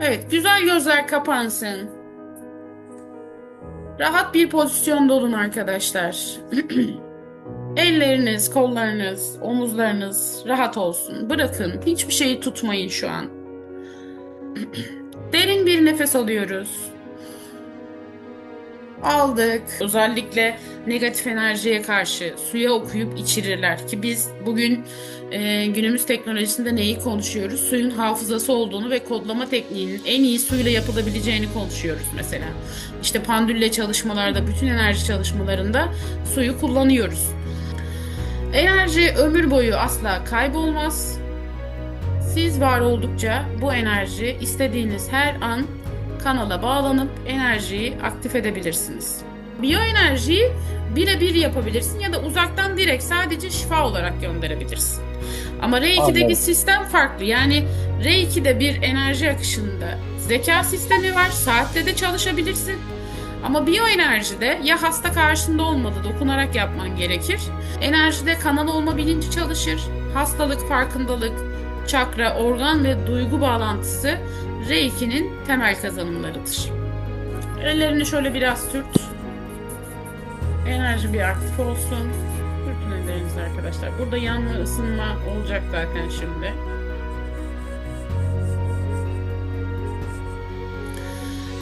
Evet, güzel gözler kapansın. Rahat bir pozisyonda olun arkadaşlar. Elleriniz, kollarınız, omuzlarınız rahat olsun. Bırakın. Hiçbir şeyi tutmayın şu an. Derin bir nefes alıyoruz. Aldık. Özellikle negatif enerjiye karşı suya okuyup içirirler ki biz bugün e, günümüz teknolojisinde neyi konuşuyoruz? Suyun hafızası olduğunu ve kodlama tekniğinin en iyi suyla yapılabileceğini konuşuyoruz mesela. İşte pandülle çalışmalarda, bütün enerji çalışmalarında suyu kullanıyoruz. Enerji ömür boyu asla kaybolmaz. Siz var oldukça bu enerji istediğiniz her an kanala bağlanıp enerjiyi aktif edebilirsiniz. Biyoenerjiyi birebir yapabilirsin ya da uzaktan direkt sadece şifa olarak gönderebilirsin. Ama R2'deki Anladım. sistem farklı. Yani R2'de bir enerji akışında zeka sistemi var. Saatte de çalışabilirsin. Ama biyoenerjide ya hasta karşında olmadı dokunarak yapman gerekir. Enerjide kanal olma bilinci çalışır. Hastalık, farkındalık, çakra, organ ve duygu bağlantısı R2'nin temel kazanımlarıdır. Ellerini şöyle biraz sürt. Enerji bir aktif olsun. Sürtün ellerinizi arkadaşlar. Burada yanma, ısınma olacak zaten şimdi.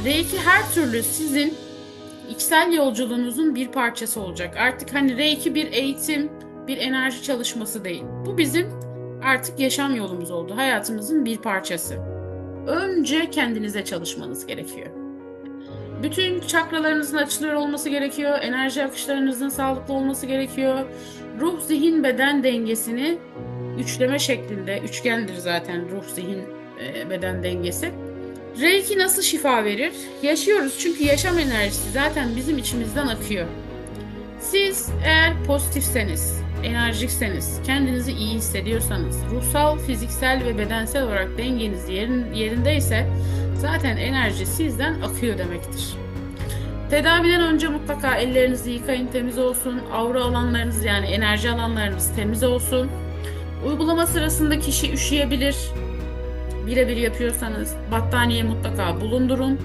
R2 her türlü sizin içsel yolculuğunuzun bir parçası olacak. Artık hani R2 bir eğitim, bir enerji çalışması değil. Bu bizim artık yaşam yolumuz oldu. Hayatımızın bir parçası. Önce kendinize çalışmanız gerekiyor. Bütün çakralarınızın açılıyor olması gerekiyor. Enerji akışlarınızın sağlıklı olması gerekiyor. Ruh, zihin, beden dengesini üçleme şeklinde, üçgendir zaten ruh, zihin, e, beden dengesi. Reiki nasıl şifa verir? Yaşıyoruz çünkü yaşam enerjisi zaten bizim içimizden akıyor. Siz eğer pozitifseniz, enerjikseniz, kendinizi iyi hissediyorsanız, ruhsal, fiziksel ve bedensel olarak dengeniz yerin, yerindeyse zaten enerji sizden akıyor demektir. Tedaviden önce mutlaka ellerinizi yıkayın, temiz olsun. Aura alanlarınız yani enerji alanlarınız temiz olsun. Uygulama sırasında kişi üşüyebilir. Birebir yapıyorsanız battaniye mutlaka bulundurun.